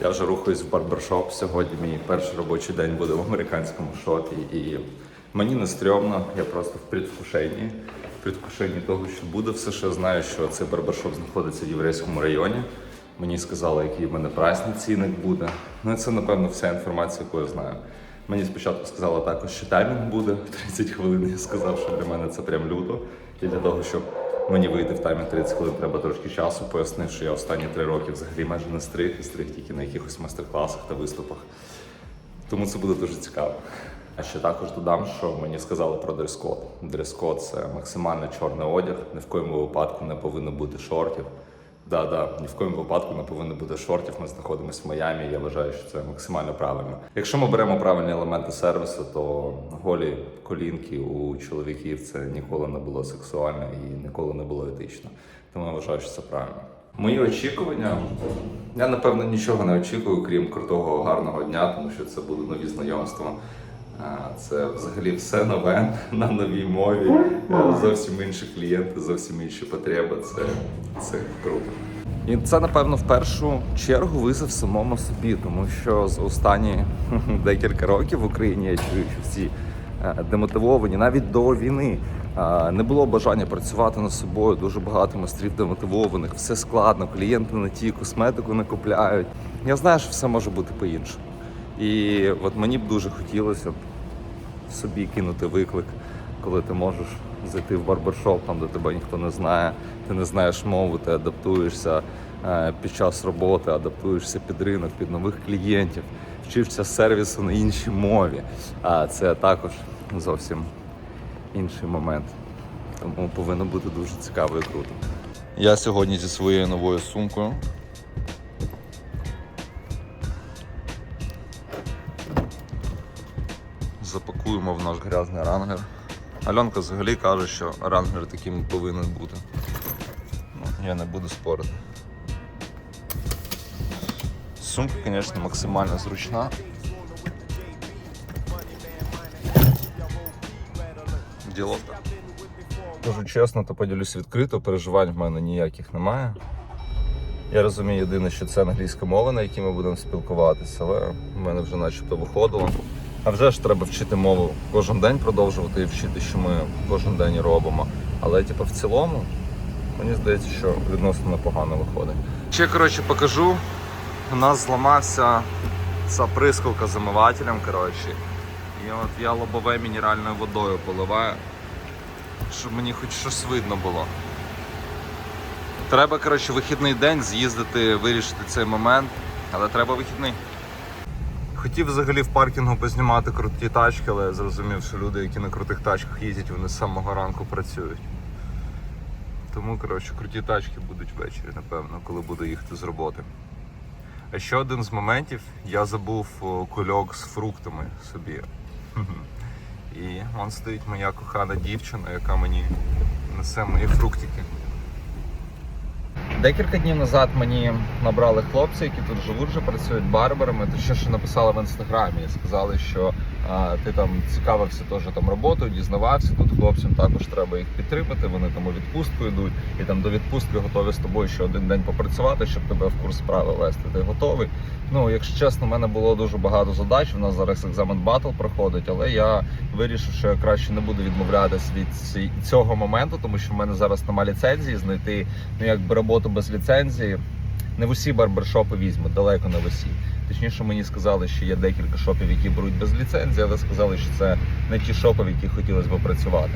Я вже рухаюсь в барбершоп. Сьогодні мій перший робочий день буде в американському шопі. І мені не стрьомно, я просто в предвкушенні. В предвкушенні того, що буде все, я знаю, що цей барбершоп знаходиться в єврейському районі. Мені сказали, який в мене прайсний цінник буде. Ну і це, напевно, вся інформація, яку я знаю. Мені спочатку сказали також, що таймінг буде 30 хвилин. Я сказав, що для мене це прям люто. І для того, щоб мені вийти в таймінг 30 хвилин, треба трошки часу. Пояснив, що я останні три роки взагалі майже не стриг, і стриг тільки на якихось майстер-класах та виступах. Тому це буде дуже цікаво. А ще також додам, що мені сказали про дрес-код. Дрес-код це максимально чорний одяг. Ні в коєму випадку не повинно бути шортів. Да, да, ні в коєму випадку не повинно бути шортів. Ми знаходимося в Майамі. Я вважаю, що це максимально правильно. Якщо ми беремо правильні елементи сервісу, то голі колінки у чоловіків це ніколи не було сексуально і ніколи не було етично. Тому я вважаю, що це правильно. Мої очікування. Я напевно нічого не очікую, крім крутого гарного дня, тому що це будуть нові знайомства. Це взагалі все нове на новій мові. Е, Зовсім інші клієнти, зовсім інші потреби. Це, це круто. І це, напевно, в першу чергу визов самому собі, тому що за останні декілька років в Україні я чую, що всі е, демотивовані навіть до війни. Е, Не було бажання працювати над собою. Дуже багато майстрів демотивованих, все складно, клієнти не ті, косметику не купляють. Я знаю, що все може бути по-іншому. І от мені б дуже хотілося б собі кинути виклик, коли ти можеш зайти в барбершоп, там де тебе ніхто не знає, ти не знаєш мову, ти адаптуєшся е, під час роботи, адаптуєшся під ринок, під нових клієнтів, вчишся сервісу на іншій мові. А це також зовсім інший момент. Тому повинно бути дуже цікаво і круто. Я сьогодні зі своєю новою сумкою. Запакуємо в наш грязний рангер. Альонка взагалі каже, що рангер таким повинен бути. Ну, я не буду спорити. Сумка, звісно, максимально зручна. Діловка. Кажу чесно, то поділюсь відкрито, переживань в мене ніяких немає. Я розумію єдине, що це англійська мова, на якій ми будемо спілкуватися, але в мене вже начебто виходило. А вже ж треба вчити мову кожен день продовжувати і вчити, що ми кожен день робимо. Але типу, в цілому, мені здається, що відносно непогано виходить. Ще коротше покажу. У нас зламався ця прискалка з омивателем. Коротше. І от я лобове мінеральною водою поливаю, щоб мені хоч щось видно було. Треба, коротше, вихідний день з'їздити, вирішити цей момент, але треба вихідний. Хотів взагалі в паркінгу познімати круті тачки, але я зрозумів, що люди, які на крутих тачках їздять, вони з самого ранку працюють. Тому, коротше, круті тачки будуть ввечері, напевно, коли буду їхати з роботи. А ще один з моментів я забув кульок з фруктами собі. І вон стоїть моя кохана дівчина, яка мені несе мої фруктики. Декілька днів назад мені набрали хлопці, які тут живуть, вже працюють барберами. Точніше написали в інстаграмі. Сказали, що ти там цікавився теж там роботою, дізнавався. Тут хлопцям також треба їх підтримати. Вони там у відпустку йдуть, і там до відпустки готові з тобою ще один день попрацювати, щоб тебе в курс справи вести. Ти готовий? Ну, якщо чесно, в мене було дуже багато задач. У нас зараз екзамен батл проходить, але я вирішив, що я краще не буду відмовлятися від цього моменту, тому що в мене зараз немає ліцензії знайти ну якби роботу без ліцензії. Не в усі барбершопи візьмуть, далеко не в усі. Точніше, мені сказали, що є декілька шопів, які беруть без ліцензії, але сказали, що це не ті шопи, в яких хотілося б працювати.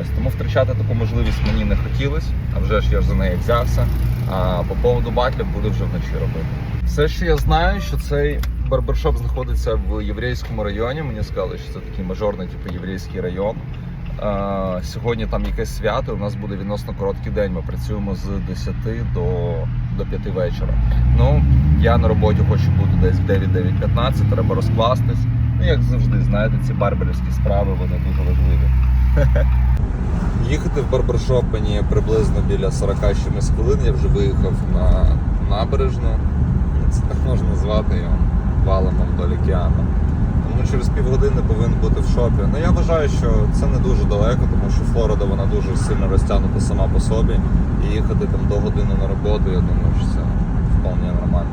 Ось тому втрачати таку можливість мені не хотілося, а вже ж я ж за неї взявся. А по поводу батлів буду вже вночі робити. Все, що я знаю, що цей барбершоп знаходиться в єврейському районі. Мені сказали, що це такий мажорний, типу єврейський район. А, сьогодні там якесь свято. У нас буде відносно короткий день. Ми працюємо з 10 до, до 5 вечора. Ну, я на роботі хочу бути десь в 9-9-15, треба розкластись. Ну, як завжди, знаєте, ці барберівські справи вони дуже важливі. Їхати в барбершоп мені приблизно біля 40 чимось хвилин. Я вже виїхав на набережну. Це так можна назвати його валом вдоль океану. Тому через півгодини повинен бути в шопі. Ну я вважаю, що це не дуже далеко, тому що Флорида вона дуже сильно розтягнута сама по собі. І їхати там до години на роботу, я думаю, що це вполне нормально.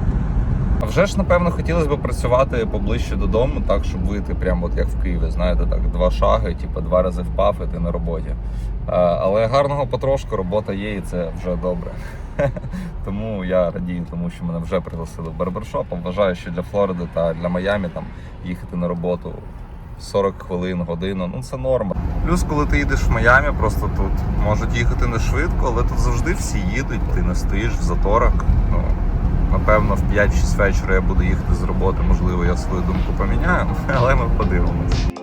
А вже ж, напевно, хотілося б працювати поближче додому, так, щоб вийти прямо от як в Києві, знаєте, так, два шаги, типу, два рази впав, і ти на роботі. Але гарного потрошку, робота є, і це вже добре. Тому я радію, тому що мене вже пригласили в барбершоп. Вважаю, що для Флориди та для Майамі там їхати на роботу 40 хвилин, годину, ну це норма. Плюс, коли ти їдеш в Майамі, просто тут можуть їхати не швидко, але тут завжди всі їдуть, ти не стоїш в заторах. Ну, напевно, в 5-6 вечора я буду їхати з роботи, можливо, я свою думку поміняю, але ми подивимось.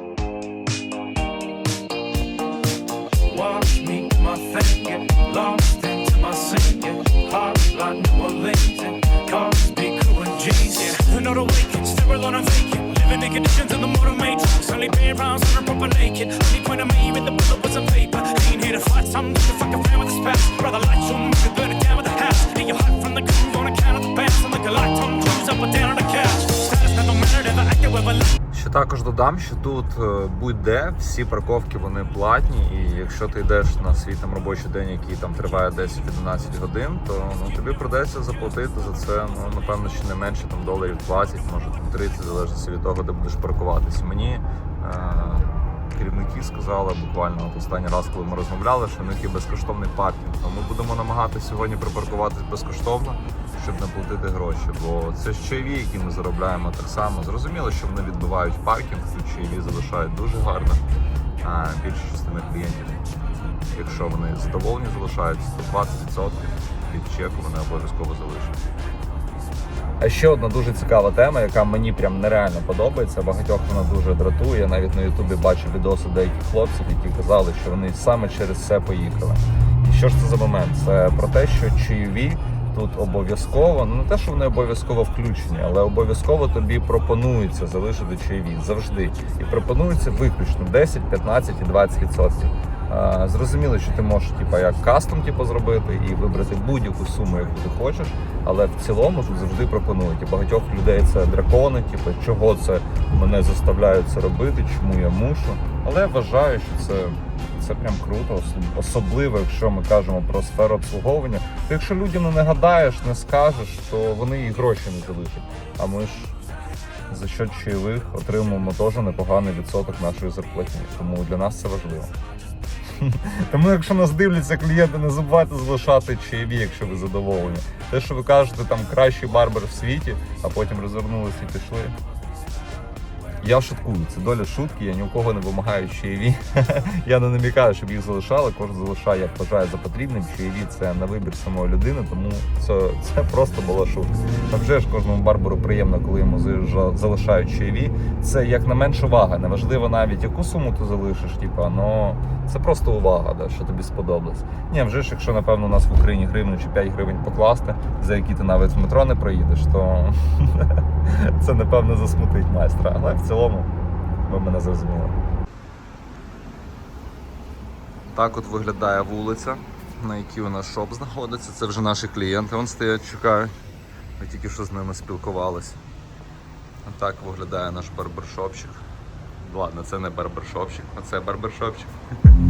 Only being around, sort of proper naked. Only point of me in the bullet was some paper. Ain't here to fight something, just fucking around with the spats. Brother, light your music, burn it down with the house. Get your heart from the groove on account of the bass. I'm like a light on cruise up and down on the couch. Status never mattered, ever acted with a Ще також додам, що тут е, будь-де всі парковки вони платні, і якщо ти йдеш на свій там робочий день, який там триває 10-11 годин, то ну тобі придеться заплатити за це. Ну напевно, що не менше там доларів 20, може там 30, залежить від того, де будеш паркуватись. Мені е, керівники сказали буквально от останній раз, коли ми розмовляли, що в них є безкоштовний паркінг. То ми будемо намагатися сьогодні припаркуватись безкоштовно, щоб не платити гроші. Бо це ж чайові, які ми заробляємо так само. Зрозуміло, що вони відбивають паркінг, тут чайові залишають дуже гарно. А більша частина клієнтів, якщо вони задоволені, залишають 120% від чеку, вони обов'язково залишать. А ще одна дуже цікава тема, яка мені прям нереально подобається. Багатьох вона дуже дратує. Я навіть на Ютубі бачив відоси деяких хлопців, які казали, що вони саме через це поїхали. І що ж це за момент? Це про те, що чайові тут обов'язково, ну не те, що вони обов'язково включені, але обов'язково тобі пропонується залишити чайові завжди. І пропонується виключно 10, 15 і 20%. Зрозуміло, що ти можеш типа як кастом типу, зробити і вибрати будь-яку суму, яку ти хочеш, але в цілому тут завжди пропонують. І багатьох людей це дракони, типу, чого це мене заставляють це робити, чому я мушу. Але я вважаю, що це, це прям круто, особливо, якщо ми кажемо про сферу обслуговування. То якщо людям не нагадаєш, не скажеш, то вони і гроші не залишать. А ми ж за що чайових отримуємо теж непоганий відсоток нашої зарплатні. Тому для нас це важливо. Тому, якщо нас дивляться клієнти, не забувайте залишати чаєві, якщо ви задоволені. Те, що ви кажете, там кращий барбер в світі, а потім розвернулися і пішли. Я шуткую, це доля шутки, я ні у кого не вимагаю чаєві. я не намікаю, щоб їх залишали, кожен залишає, як вважає за потрібним. Чаєві це на вибір самої людини, тому це, це просто була шутка. А вже ж кожному барберу приємно, коли йому залишають чаєві. Це як на менш увага. Неважливо навіть яку суму ти залишиш, типу, но це просто увага, да, що тобі сподобалось. Ні, вже ж, якщо напевно у нас в Україні гривню чи 5 гривень покласти, за які ти навіть в метро не проїдеш, то це напевно засмутить майстра. Але в цілому ви мене зрозуміли. Так от виглядає вулиця, на якій у нас шоп знаходиться. Це вже наші клієнти. Вон стоять, чекають. Ми тільки що з ними спілкувалися. Так виглядає наш барбершопчик. Ладно, це не барбершопчик, а це барбершопчик.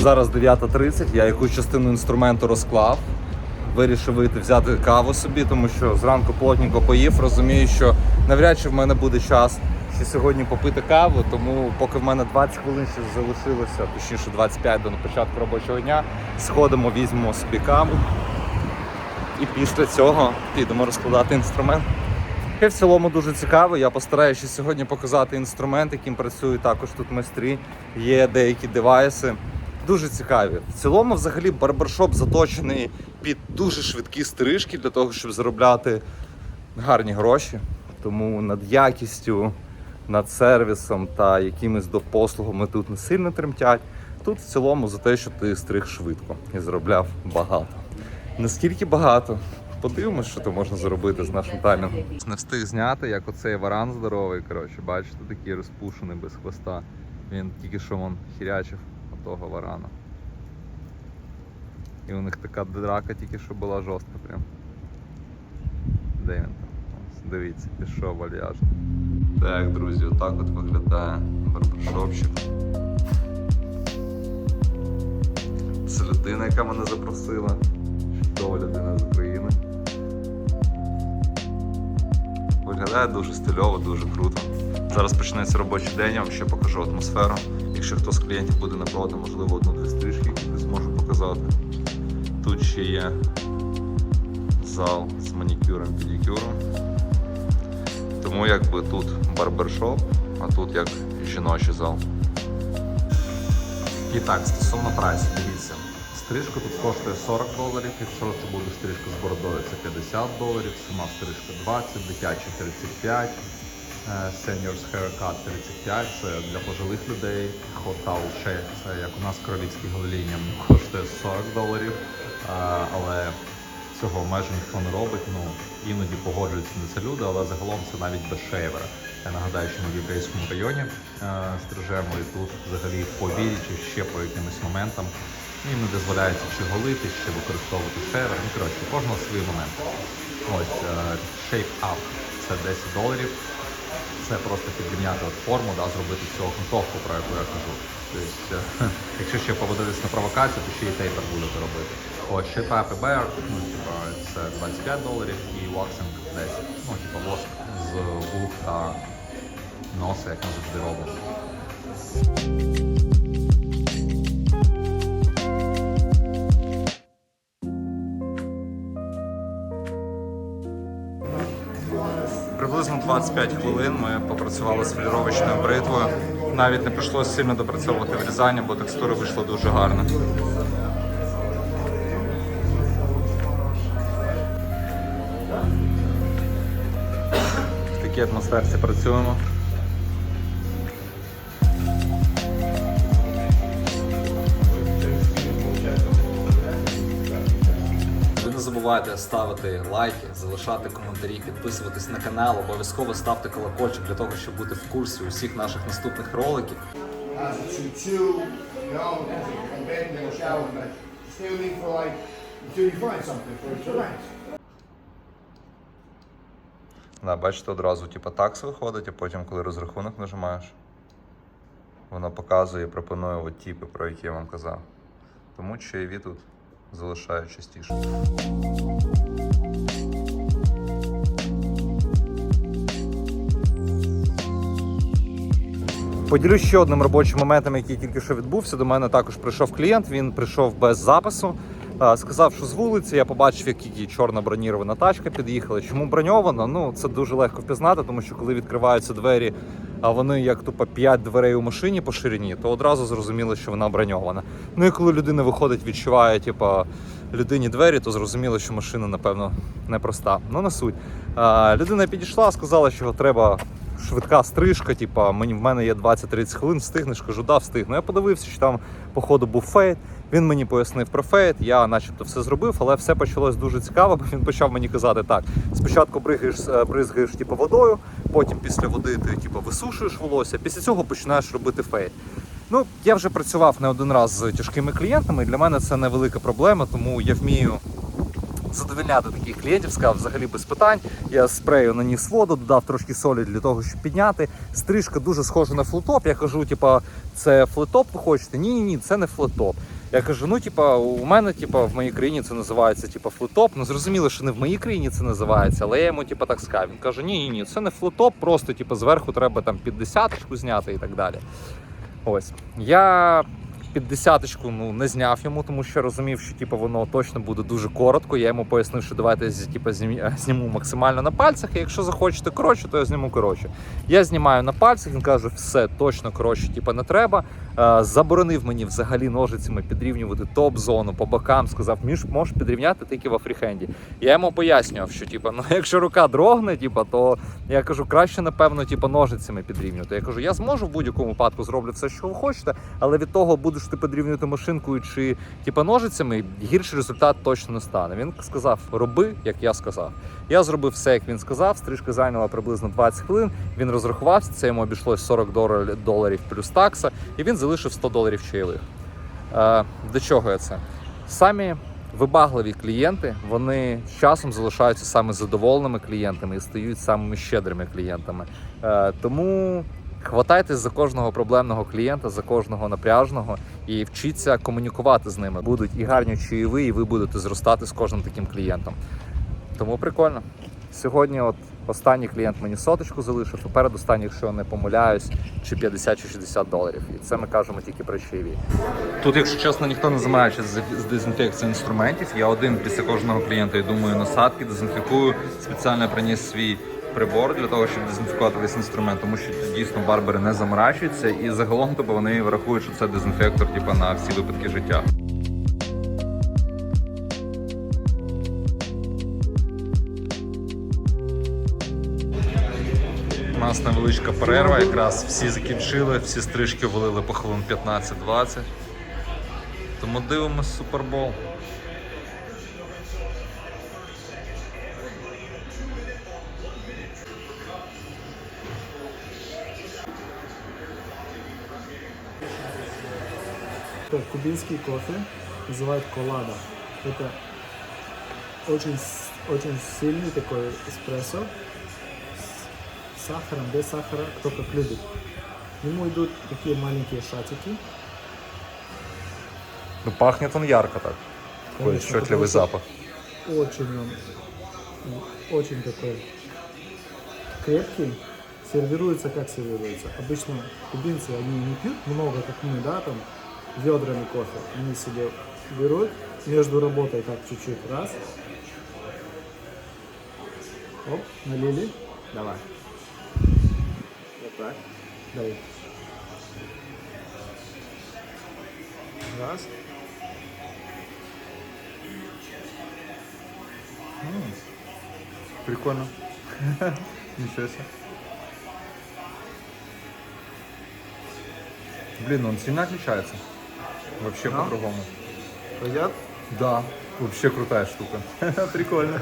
Зараз 9.30, я якусь частину інструменту розклав. Вирішив вийти взяти каву собі, тому що зранку плотненько поїв. Розумію, що навряд чи в мене буде час ще сьогодні попити каву, тому поки в мене 20 хвилин ще залишилося, точніше 25 до початку робочого дня, сходимо, візьмемо собі каву. І після цього підемо розкладати інструмент. І в цілому дуже цікаво. Я постараюся сьогодні показати інструмент, яким працюють також тут майстрі. Є деякі девайси. Дуже цікаві. В цілому, взагалі, барбершоп заточений під дуже швидкі стрижки для того, щоб заробляти гарні гроші. Тому над якістю, над сервісом та якимись допослугами тут не сильно тремтять. Тут в цілому за те, що ти стриг швидко і заробляв багато. Наскільки багато? Подивимось, що тут можна зробити з нашим таймінгом. Не встиг зняти, як оцей варан здоровий. Коротше, бачите, такий розпушений без хвоста. Він тільки що вон хірячив отого варана. І у них така драка тільки що була жорстка прям. Де він там? Ось, Дивіться, пішов вальяжно. Так, друзі, отак от виглядає барбершопчик. Це людина, яка мене запросила. Чудова людина з України. Виглядає дуже стильово, дуже круто. Зараз почнеться робочий день, я вам ще покажу атмосферу. Якщо хтось з клієнтів буде напроти, можливо, одну-дві стрижки зможу показати. Тут ще є зал з манікюром, педикюром. Тому якби тут барбершоп, а тут як жіночий зал. І так, стосовно прайсу, дивіться. Стрижка тут коштує 40 доларів, якщо це буде стрижка з бородою, це 50 доларів, сама стрижка 20, дитяча 35, е, seniors haircut 35, це для пожилих людей, hot towel це як у нас королівський голоління, коштує 40 доларів, е, але цього майже ніхто не робить, ну іноді погоджуються на це люди, але загалом це навіть без шейвера. Я нагадаю, що ми в єврейському районі е, стрижемо і тут взагалі по вірі чи ще по якимось моментам їм не дозволяється чи голити, чи використовувати шейвер. Ну коротше, кожного свої моменти. Ось е, Shape Up це 10 доларів. Це просто підрівняти от форму, да, зробити цю окантовку, про яку я кажу. Тобто, якщо ще поводитись на провокацію, то ще і тейпер будете робити. Ось ще і Bear, ну, типа, це 25 доларів і Waxing 10. Ну, типа воск з вух та носа, як ми завжди робимо. 25 хвилин ми попрацювали з філіровочною бритвою. Навіть не прийшлося сильно допрацьовувати врізання, бо текстура вийшла дуже гарна. В такій атмосферці працюємо. Забувайте ставити лайки, залишати коментарі, підписуватись на канал, обов'язково ставте колокольчик для того, щоб бути в курсі усіх наших наступних роликів. Да, бачите, одразу типу, такс виходить, а потім, коли розрахунок нажимаєш, воно показує і пропонує от типи, про які я вам казав. Тому чаєві тут залишаю частіше. Поділюсь ще одним робочим моментом, який тільки що відбувся. До мене також прийшов клієнт. Він прийшов без запису. Сказав, що з вулиці я побачив, як тільки чорна бронірована тачка під'їхала. Чому броньована? Ну це дуже легко впізнати, тому що коли відкриваються двері, а вони як тупо 5 дверей у машині по ширині, то одразу зрозуміло, що вона броньована. Ну і коли людина виходить, відчуває, типа людині двері, то зрозуміло, що машина, напевно, непроста. Ну не суть. Е, Людина підійшла, сказала, що треба швидка стрижка, типа мені в мене є 20-30 хвилин, встигнеш, кажу, да, встигну. Я подивився, що там походу був фейт. Він мені пояснив про фейт, я начебто все зробив, але все почалось дуже цікаво, бо він почав мені казати так: спочатку бригаєш, е, бризгаєш типу, водою, потім після води ти типу, висушуєш волосся, після цього починаєш робити фейт. Ну, я вже працював не один раз з тяжкими клієнтами, і для мене це невелика проблема, тому я вмію задовольняти таких клієнтів, сказав взагалі без питань. Я спрею наніс воду, додав трошки солі для того, щоб підняти. Стрижка дуже схожа на флетоп. Я кажу, типа, це флетоп ви хочете? Ні, ні, ні, це не флетоп. Я кажу, ну типа, у мене, типа, в моїй країні це називається типа флотоп. Ну зрозуміло, що не в моїй країні це називається, але я йому типа так сказав. Він каже, ні, ні, ні, це не флотоп, просто типа зверху треба там під десяточку зняти і так далі. Ось я під десяточку ну не зняв йому, тому що розумів, що типу, воно точно буде дуже коротко. Я йому пояснив, що давайте типу, зніму максимально на пальцях. І якщо захочете коротше, то я зніму коротше. Я знімаю на пальцях. Він каже, все точно коротше, типу, не треба. Е, заборонив мені взагалі ножицями підрівнювати топ-зону по бокам. Сказав, між можеш підрівняти тільки в фріхенді. Я йому пояснював, що типу, ну якщо рука дрогне, типу, то я кажу, краще напевно, типу, ножицями підрівнювати. Я кажу, я зможу в будь-якому випадку зроблю все, що ви хочете, але від того будеш ти підрівнювати машинкою чи типу, ножицями, гірший результат точно не стане. Він сказав, роби, як я сказав. Я зробив все, як він сказав. Стрижка зайняла приблизно 20 хвилин. Він розрахувався, це йому обійшлось 40 доларів плюс такса, і він залишив 100 доларів чайових. Е, до чого я це? Самі вибагливі клієнти, вони з часом залишаються саме задоволеними клієнтами і стають самими щедрими клієнтами. Е, тому хватайтесь за кожного проблемного клієнта, за кожного напряжного і вчіться комунікувати з ними. Будуть і гарні чаєві, і ви будете зростати з кожним таким клієнтом. Тому прикольно. Сьогодні, от останній клієнт мені соточку залишив, і передостанній, якщо я не помиляюсь, чи 50 чи 60 доларів. І це ми кажемо тільки про чаєві. Тут, якщо чесно, ніхто не займається з дезінфекцією інструментів. Я один після кожного клієнта я думаю насадки, дезінфікую. Спеціально приніс свій прибор для того, щоб дезінфікувати весь інструмент, тому що дійсно барбери не заморачуються і загалом тобто, вони врахують, що це дезінфектор типу, на всі випадки життя. У нас невеличка перерва, якраз всі закінчили, всі стрижки влили по хвилин 15-20. Тому дивимось супербол. Это кубинский кофе, называют колада. Это очень, с- очень сильный такой эспрессо с сахаром, без сахара, кто как любит. К нему идут такие маленькие шатики. Ну, пахнет он ярко так. Такой Конечно, отчетливый потому что запах. Очень он, м, очень такой крепкий. Сервируется как сервируется. Обычно кубинцы, они не пьют много, как мы, да, там, ведрами кофе. Они себе берут, между работой так чуть-чуть, раз. Оп, налили. Давай. Вот так. Давай. Раз. Прикольно. Ничего себе. Блин, он сильно отличается. Вообще по-другому. Пойдет? Да. Вообще крутая штука. Прикольно.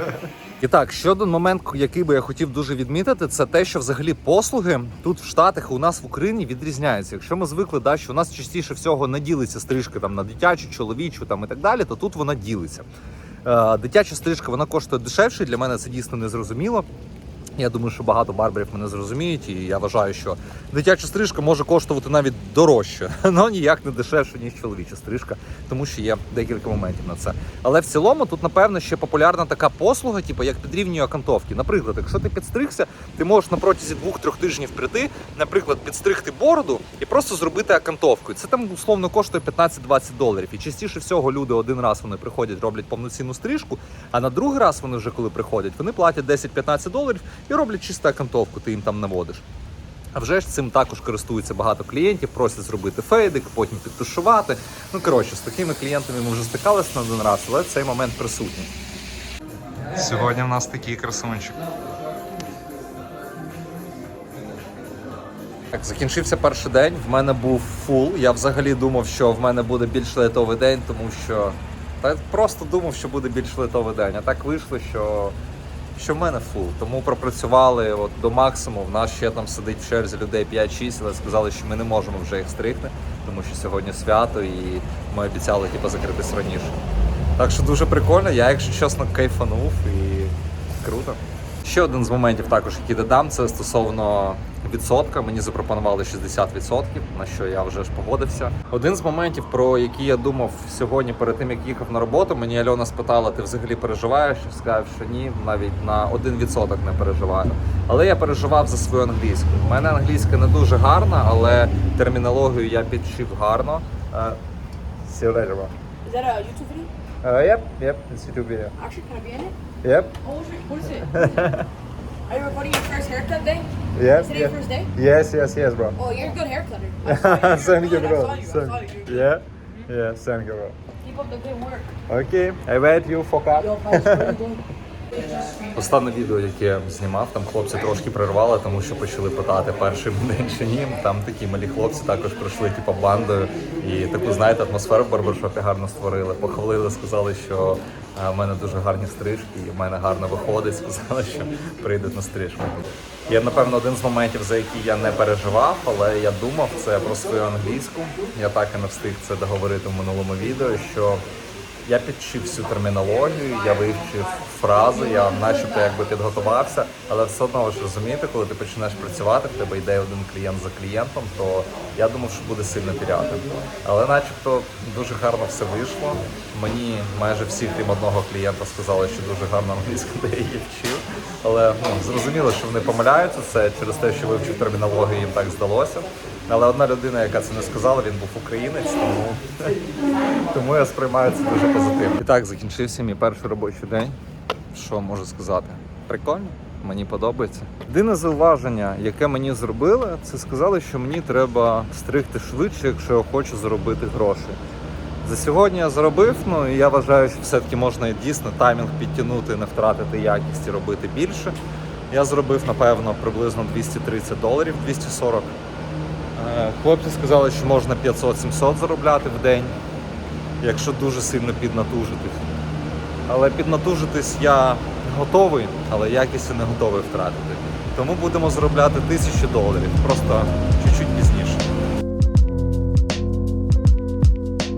І так, ще один момент, який би я хотів дуже відмітити, це те, що взагалі послуги тут в Штатах і у нас в Україні відрізняються. Якщо ми звикли, да, що у нас частіше всього не ділиться стрижка там на дитячу, чоловічу там і так далі, то тут вона ділиться. Е, дитяча стрижка вона коштує дешевше. Для мене це дійсно незрозуміло. Я думаю, що багато барберів мене зрозуміють, і я вважаю, що дитяча стрижка може коштувати навіть дорожче, але ніяк не дешевше, ніж чоловіча стрижка, тому що є декілька моментів на це. Але в цілому тут, напевно, ще популярна така послуга, типу як підрівнює окантовки. Наприклад, якщо ти підстригся, ти можеш на протязі двох-трьох тижнів прийти, наприклад, підстригти бороду і просто зробити окантовку. Це там условно коштує 15-20 доларів. І частіше всього люди один раз вони приходять, роблять повноцінну стрижку, а на другий раз вони вже коли приходять, вони платять 10-15 доларів і роблять чисто окантовку, ти їм там наводиш. А вже ж цим також користуються багато клієнтів, просять зробити фейдик, потім підтушувати. Ну коротше, з такими клієнтами ми вже стикалися на один раз, але цей момент присутній. Сьогодні в нас такий красунчик. Так, закінчився перший день. В мене був фул. Я взагалі думав, що в мене буде більш лайтовий день, тому що та просто думав, що буде більш лайтовий день. А так вийшло, що, що в мене фул. Тому пропрацювали от до максимуму. В нас ще там сидить в черзі людей 5-6, але сказали, що ми не можемо вже їх стригти, тому що сьогодні свято і ми обіцяли типу, закритись раніше. Так що дуже прикольно. Я, якщо чесно, кайфанув і круто. Ще один з моментів також, який додам, це стосовно відсотка. Мені запропонували 60%, на що я вже ж погодився. Один з моментів, про який я думав сьогодні перед тим, як їхав на роботу, мені Альона спитала, ти взагалі переживаєш? Я сказав, що ні, навіть на 1% не переживаю. Але я переживав за свою англійську. У мене англійська не дуже гарна, але термінологію я підчив гарно. Е, See you later, bro. Is that a YouTube video? Uh, yep, yep, it's YouTube video. Actually, can I be in it? Yep, Oh, what is it? What is it? Are you recording your first haircut day? yep, Is today your first day? Yes, yes, yes, bro. Oh, you're a good hair cutter. I saw you. Thank you, I bro. saw you. I saw Thank- you. Yeah, yeah, thank you, bro. Keep up the good work. Okay, I wait you for cut. Yo, Останнє відео, яке я знімав, там хлопці трошки перервали, тому що почали питати перший день чи ні. Там такі малі хлопці також прийшли, типу, бандою. І таку, знаєте, атмосферу в барбершопі гарно створили. Похвалили, сказали, що е, в мене дуже гарні стрижки, і в мене гарно виходить. Сказали, що прийдуть на стрижку. Є, напевно, один з моментів, за який я не переживав, але я думав це про свою англійську. Я так і не встиг це договорити в минулому відео, що Я підчив всю термінологію, я вивчив фрази, я начебто якби підготувався, але все одно ж розумієте, коли ти починаєш працювати, в тебе йде один клієнт за клієнтом, то я думав, що буде сильно піряти. Але начебто дуже гарно все вийшло. Мені майже всі, крім одного клієнта, сказали, що дуже гарно англійська, де я її вчив. Але ну, зрозуміло, що вони помиляються. Це через те, що вивчив термінологію, їм так здалося. Але одна людина, яка це не сказала, він був українець, тому тому я сприймаю це дуже позитивно. І так, закінчився мій перший робочий день. Що можу сказати? Прикольно, мені подобається. Єдине зауваження, яке мені зробили, це сказали, що мені треба стригти швидше, якщо я хочу заробити гроші. За сьогодні я заробив, ну і я вважаю, що все-таки можна дійсно таймінг підтягнути, не втратити якість і робити більше. Я зробив, напевно, приблизно 230 доларів, 240. Хлопці сказали, що можна 500-700 заробляти в день, якщо дуже сильно піднатужитись. Але піднатужитись я готовий, але якість не готовий втратити. Тому будемо заробляти тисячу доларів, просто чуть-чуть пізніше.